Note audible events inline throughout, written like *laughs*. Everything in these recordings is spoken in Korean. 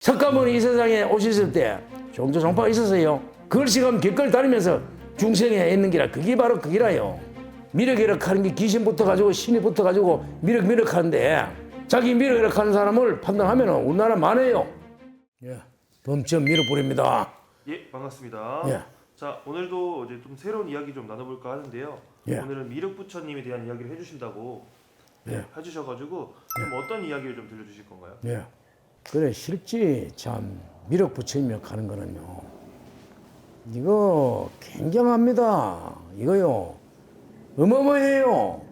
석가모니 이 세상에 오셨을 때 종조 종파가 있었어요. 그걸 지금 길거리 다니면서 중생에 있는 기라 그게 바로 그기라요. 미륵이락 하는 게 귀신 붙어가지고 신이 붙어 가지고 미륵 미륵 하는데 자기 미륵이락 하는 사람을 판단하면 우리나라 많아요. 예, 범점 미륵 뿌립니다. 예, 반갑습니다. 예. 자, 오늘도 이제 좀 새로운 이야기 좀 나눠볼까 하는데요. 예. 오늘은 미륵 부처님에 대한 이야기를 해주신다고 예. 해주셔가지고 그럼 어떤 이야기를 좀 들려주실 건가요? 예. 그래 실제 참 미륵 부처님이 가는 거는요. 이거 굉장합니다. 이거요. 어마어마해요.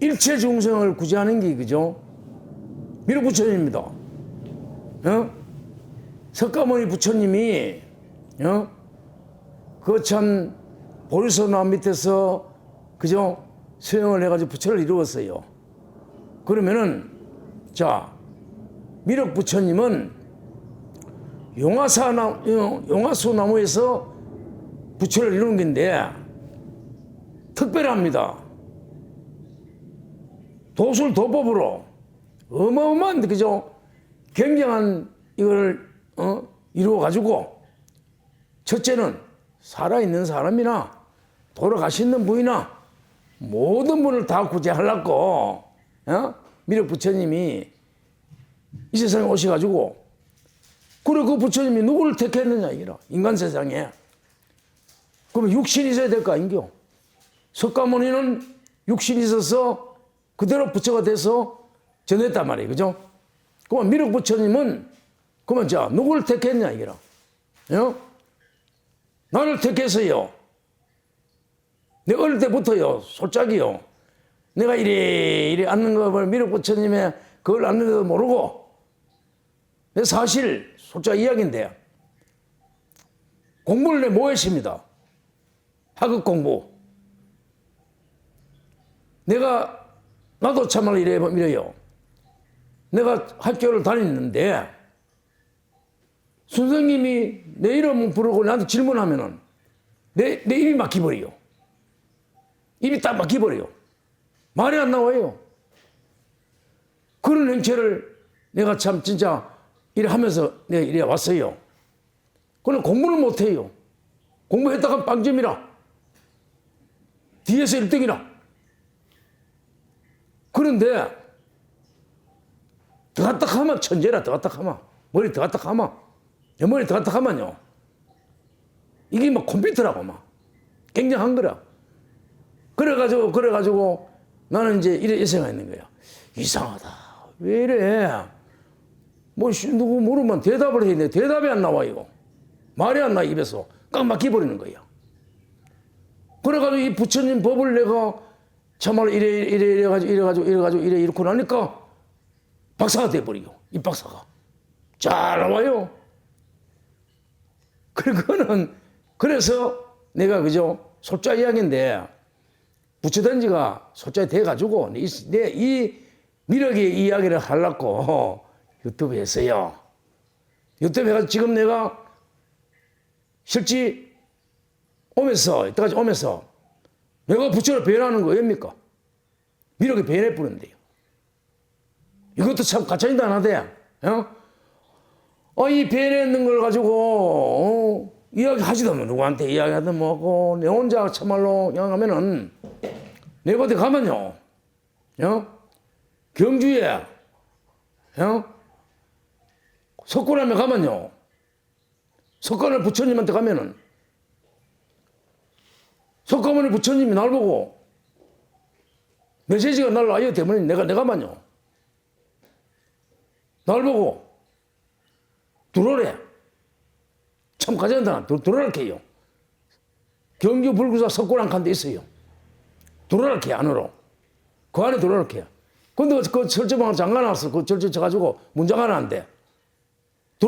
일체 중생을 구제하는 게 그죠? 미륵 부처님입니다. 어? 석가모니 부처님이 어? 그참 보리소나 밑에서 그죠? 수행을 해가지고 부처를 이루었어요. 그러면은 자 미륵 부처님은 용화사 나 용화수 나무에서 부처를 이루는 건데 특별합니다. 도술 도법으로 어마어마한 그죠 굉장한 이걸 어? 이루어 가지고 첫째는 살아 있는 사람이나 돌아가시는 분이나 모든 분을 다 구제하려고 어? 미륵 부처님이 이 세상에 오셔가지고 그래 그 부처님이 누구를 택했느냐 이라. 인간 세상에. 그러면 육신이 있어야 될거 아닌겨? 석가모니는 육신이 있어서 그대로 부처가 돼서 전했단 말이에요 그죠? 그러면 미륵 부처님은 그러면 자 누구를 택했냐 이라. 어? 나를 택했어요. 내 어릴 때부터요. 솔직히요. 내가 이래 이래 앉는 거를 미륵 부처님의 그걸 앉는 데도 모르고 내 사실 솔직히 이야기인데 공부를 내 뭐 했습니다. 학업 공부 내가 나도 참말로 이래 이래요. 내가 학교를 다녔는데 선생님이 내 이름 부르고 나한테 질문하면은 내, 내 입이 막혀버려요. 입이 딱 막혀버려요. 말이 안 나와요. 그런 행체를 내가 참 진짜 이래 하면서 내가 이래 왔어요. 그는 공부를 못해요. 공부했다가 빵점이라. 뒤에서 1등이라. 그런데 들어갔다 하면 천재라 들어갔다 하면 머리 들어갔다 하면 내 머리 들어갔다 하면요. 이게 막 컴퓨터라고 막 굉장한 거라. 그래가지고 그래가지고 나는 이제 이래 예상가 있는 거야. 이상하다. 왜 이래? 뭐 씨, 누구 물으면 대답을 해야 돼. 대답이 안 나와 이거. 말이 안 나 입에서 꽉 막혀버리는 거야. 그래가지고 이 부처님 법을 내가 참말로 이래 이래 이래 가지고 이래 가지고 이래 이렇게 나니까 박사가 돼버리고 이 박사가 잘 나와요. *laughs* 그거는 그래서 내가 그죠 솔자 이야기인데 부처된 지가 솔직히 돼가지고 내이 미력의 이야기를 하려고 유튜브 했어요. 유튜브 해가지고 지금 내가 실제 오면서, 이때까지 오면서 내가 부처를 배연하는 거 왜입니까? 미력이 배연해 뿌는데요. 이것도 참 가짜인도 안 하대. 어? 어, 이 배연했는 걸 가지고, 어, 이야기 하지도 뭐, 누구한테 이야기하든 뭐고, 내 혼자 참말로 그냥 하면은, 내가 어디 가면요, 어? 경주에, 어? 석굴암에 가면요, 석굴암 부처님한테 가면은, 석가모니 부처님이 날 보고, 메시지가 날 와요 때문에 내가, 내가만요, 날 보고, 들어오래. 참 가져간다. 들어올게요. 경주 불구사 석굴암 간데 있어요. 들어올게 안으로. 그 안에 들어올게. 근데 그 철저방으로 잠가놨어. 그 철저 쳐가지고 문 잠가놨는데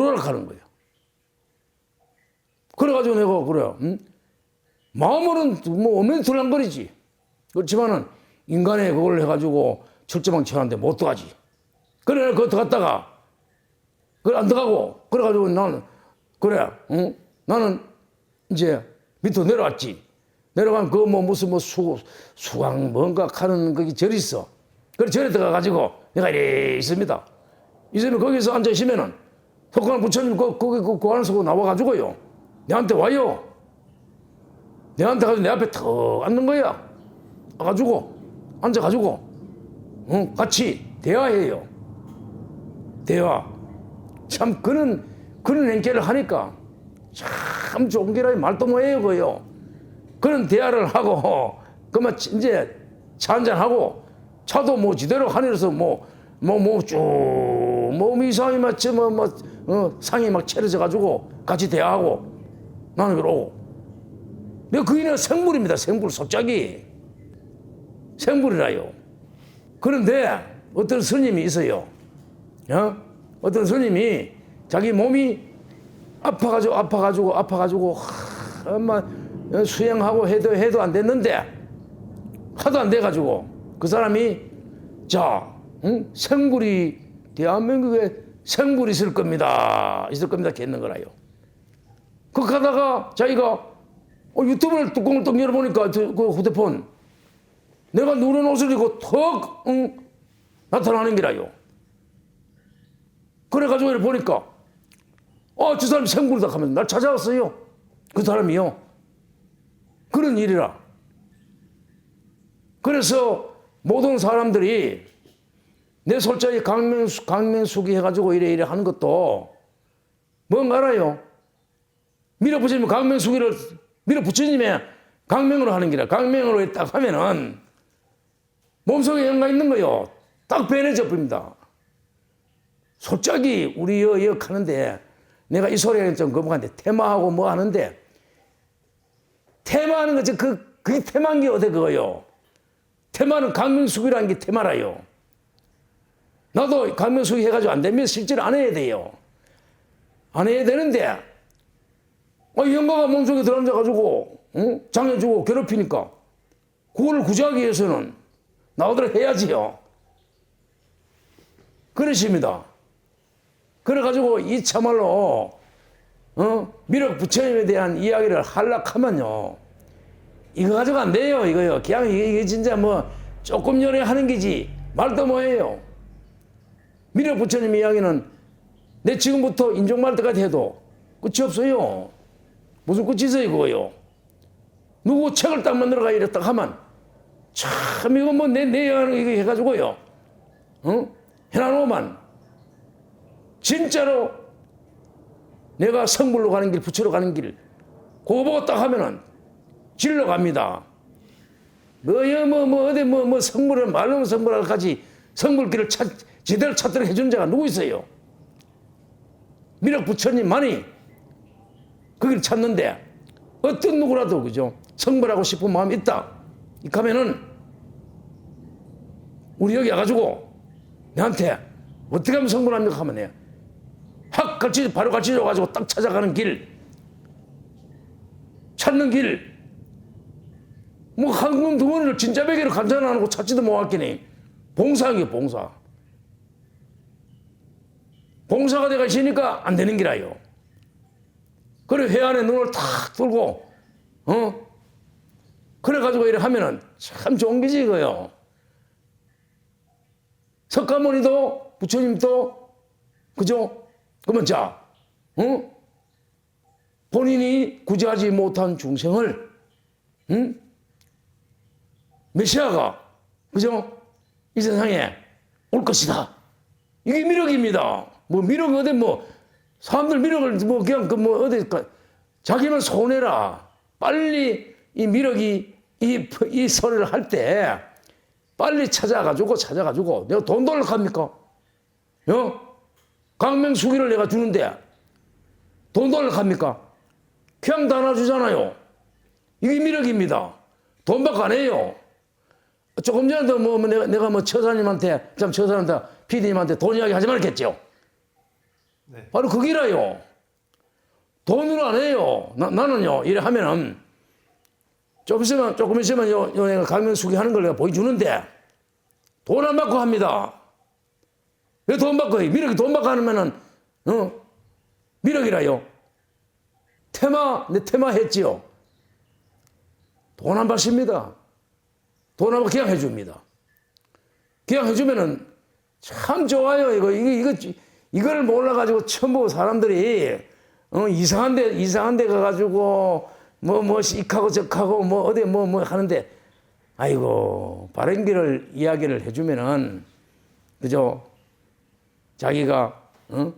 하는 거예요. 그래가지고 내가 그래요. 응? 마음으로는 뭐 없는 들랑거리지. 그렇지만은 인간의 그걸 해가지고 철저방 쳐놨는데 못 들어가지. 그래 그거 들어갔다가 그래 안 들어가고 그래가지고 나는 그래 응? 나는 이제 밑으로 내려왔지 내려가면 그 뭐 무슨 뭐 수, 수강 뭔가 하는 거기 절이 있어 그래 절에 들어가가지고 내가 이래 있습니다 이제는 거기서 앉아 있으면은 석관 부처님 그, 거기 그, 그 안에서 나와가지고요. 내한테 와요. 내한테 가서 내 앞에 턱 앉는 거야. 와가지고, 앉아가지고, 응, 같이 대화해요. 대화. 참, 그런, 그런 행태를 하니까 참 좋은 게라 말도 못해요, 그요. 그런 대화를 하고, 그만 이제 차 한잔하고, 차도 뭐 지대로 하늘에서 뭐, 뭐, 뭐, 쭉, 뭐, 이상이 마치 뭐, 뭐, 어, 상이 막 차려져 가지고 같이 대화하고 나는 그러고. 내가 그 인은 생물입니다, 생물, 소짝이. 생물이라요. 그런데 어떤 스님이 있어요. 어? 어떤 스님이 자기 몸이 아파가지고, 아파가지고, 아파가지고, 하, 엄마 수행하고 해도, 해도 안 됐는데, 하도 안 돼가지고, 그 사람이, 자, 응? 생불이, 대한민국에 생불이 있을 겁니다. 있을 겁니다. 했는 거라요. 그 가다가 자기가 어, 유튜브를 뚜껑을 딱 열어보니까 저, 그 휴대폰 내가 누런 옷을 입고 턱 응, 나타나는 기라요. 그래가지고 이렇게 보니까 어, 저 사람 생불이다 하면서 날 찾아왔어요. 그 사람이요. 그런 일이라. 그래서 모든 사람들이 내 솔직히 강명수, 강명수기 해가지고 이래 이래 하는 것도 뭔가 알아요? 밀어붙이면 강명수기를 밀어붙이면 강명으로 하는 기라. 강명으로 딱 하면은 몸속에 연가 있는 거요. 딱 변해져 버립니다. 솔직히 우리 여, 여 하는데 내가 이 소리는 좀 거북한데 테마하고 뭐 하는데 테마하는 거지 그 그게 테마인 게 어디 그거요. 테마는 강명수기라는 게 테마라요. 나도 강명수기 해가지고 안 되면 실제로 안 해야 돼요. 안 해야 되는데 어, 영가가 몸속에 들어앉아가지고 응? 장해주고 괴롭히니까 그거를 구제하기 위해서는 나오도록 해야지요. 그러십니다. 그래가지고 이 참말로 어? 미륵 부처님에 대한 이야기를 하려하면요 이거 가지고 안 돼요 이거요 그냥 이게, 진짜 뭐 조금 연애 하는 게지 말도 뭐해요 미륵 부처님 이야기는 내 지금부터 인종말 때까지 해도 끝이 없어요 무슨 끝이 있어요 그거요 누구 책을 딱 만들어가 이랬다 하면 참 이거 뭐 내내 이거 해가지고요 어? 해놔놓으면 진짜로 내가 성불로 가는 길, 부처로 가는 길, 그거 보고 딱 하면은 질러 갑니다. 뭐여, 뭐, 뭐, 어디, 뭐, 뭐, 성불을, 말로 성불할까지 성불길을 찾, 제대로 찾도록 해준 자가 누구 있어요? 미륵 부처님만이 그 길을 찾는데 어떤 누구라도, 그죠? 성불하고 싶은 마음이 있다. 이 가면은 우리 여기 와가지고 내한테 어떻게 하면 성불합니까? 하면 내가 확 같이 바로 같이 줘가지고 딱 찾아가는 길 찾는 길 뭐 한금 덩어리를 진짜 베개로 감탄 안 하고 찾지도 못했겠니 봉사한 게 봉사 봉사가 돼가 있으니까 안 되는 기라요 그래 회안에 눈을 탁 들고 어 그래 가지고 이래 하면은 참 좋은 게지 이거요 석가모니도 부처님도 그죠? 그러면 자, 어? 본인이 구제하지 못한 중생을, 응? 메시아가, 그죠? 이 세상에 올 것이다. 이게 미력입니다. 뭐 미력 어디 뭐 사람들 미력을 뭐 그냥 그 뭐 어디 그 자기는 손해라. 빨리 이 미력이 이, 이 설을 할 때 빨리 찾아가지고 찾아가지고 내가 돈 돌려 합니까? 어? 강명수기를 내가 주는데 돈 돌려 합니까? 그냥 다 놔주잖아요. 이게 미력입니다. 돈 받고 안 해요. 조금 전에도 뭐 내가, 내가 뭐 처사님한테, 참 처사님한테, PD님한테 돈 이야기 하지 말겠죠. 네. 바로 그기라요. 돈으로 안 해요. 나, 나는요, 이래 하면은, 조금 있으면, 조금 있으면 요, 요 내가 강명수기 하는 걸 내가 보여주는데, 돈 안 받고 합니다. 왜 돈 받고 해? 미력이 돈 받고 하면은, 어? 미력이라요. 테마, 내 테마 했지요. 돈 안 받습니다. 돈 안 받고 그냥 해줍니다. 그냥 해주면은 참 좋아요. 이거 이거 이거 이걸 몰라가지고 전부 사람들이 어, 이상한데 이상한데 가가지고 뭐뭐 이하고 저하고 뭐 어디 뭐뭐 하는데 아이고 바른 길을 이야기를 해주면은 그죠? 자기가 어?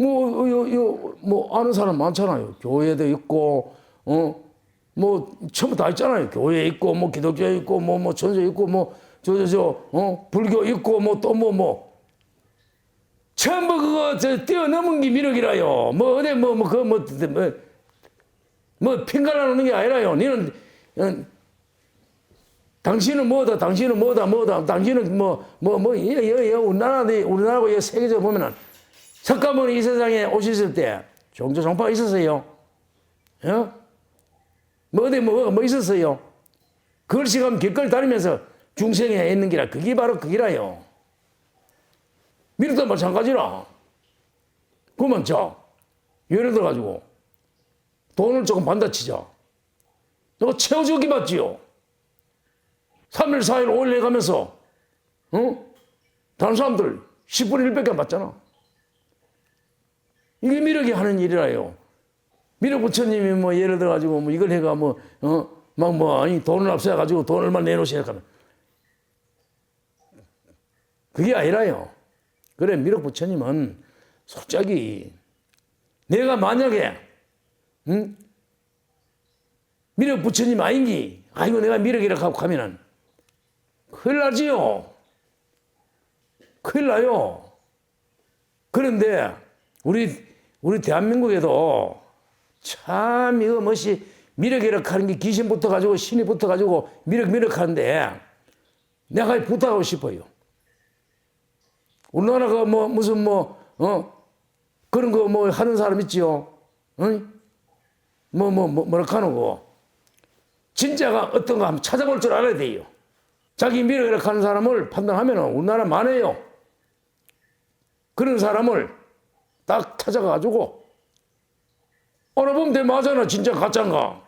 어뭐요요뭐 아는 사람 많잖아요. 교회도 있고 어뭐 전부 다 있잖아요. 교회 있고 뭐 기독교 있고 뭐뭐 천주 있고 뭐 저 저저 어 불교 있고 뭐 또 뭐뭐 전부 그거 저 뛰어넘은 게 미륵이라요. 뭐 어디 뭐뭐 그거 뭐뭐 뭐 핑갈라 놓는 게 아니라요. 니는 어, 당신은 뭐다, 당신은 뭐다, 뭐다, 당신은 뭐, 뭐, 뭐, 예, 예, 예, 우리나라, 우리나라고 예, 세계적으로 보면은, 석가모니 이 세상에 오셨을 때, 종교 종파가 있었어요. 어? 뭐, 어디, 뭐, 뭐 있었어요. 그걸 지금 길거리 다니면서 중생에 있는 기라, 그게 바로 그기라요. 미륵도 마찬가지라. 그러면 저, 예를 들어가지고, 돈을 조금 받다 치자. 너 채워주기 맞지요? 3일, 4일, 5일 해가면서, 어? 다른 사람들 10분의 1밖에 안 받잖아. 이게 미륵이 하는 일이라요. 미륵 부처님이 뭐 예를 들어가지고 뭐 이걸 해가 뭐, 어? 막 뭐, 아니, 돈을 앞세워가지고 돈 얼마 내놓으시라 하면. 그게 아니라요. 그래, 미륵 부처님은 솔직히 내가 만약에, 응? 미륵 부처님 아닌기, 아이고, 내가 미륵이라고 하고 가면은 큰일 나지요. 큰일 나요. 그런데 우리 우리 대한민국에도 참 이거 뭐시 미륵이라 하는 게 귀신 붙어 가지고 신이 붙어 가지고 미륵 미륵 하는데 내가 부탁하고 싶어요. 우리나라가 뭐 무슨 뭐 어 그런 거 뭐 하는 사람 있지요. 응? 뭐 뭐 뭐, 뭐라 카노고 진짜가 어떤 가 한번 찾아볼 줄 알아야 돼요. 자기 미래를 가는 사람을 판단하면 우리나라 많아요. 그런 사람을 딱 찾아가지고 알아보면 돼 맞아나 진짜 가짜인가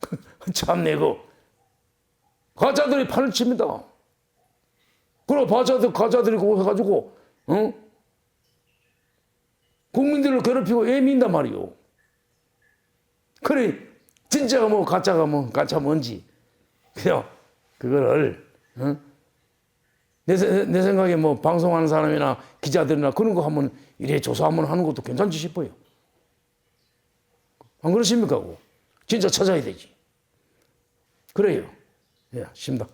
*laughs* 참내 그 가짜들이 판을 칩니다. 가짜들 가짜들이 그거 해가지고 어? 국민들을 괴롭히고 애 민단 말이요. 그래 진짜가 뭐 가짜가 뭐 가짜 뭔지 그냥 그거를 어? 내, 세- 내 생각에 뭐 방송하는 사람이나 기자들이나 그런 거 하면 이래 조사 한번 하는 것도 괜찮지 싶어요. 안? 그거? 진짜 찾아야 되지. 그래요. 예, 쉽니다.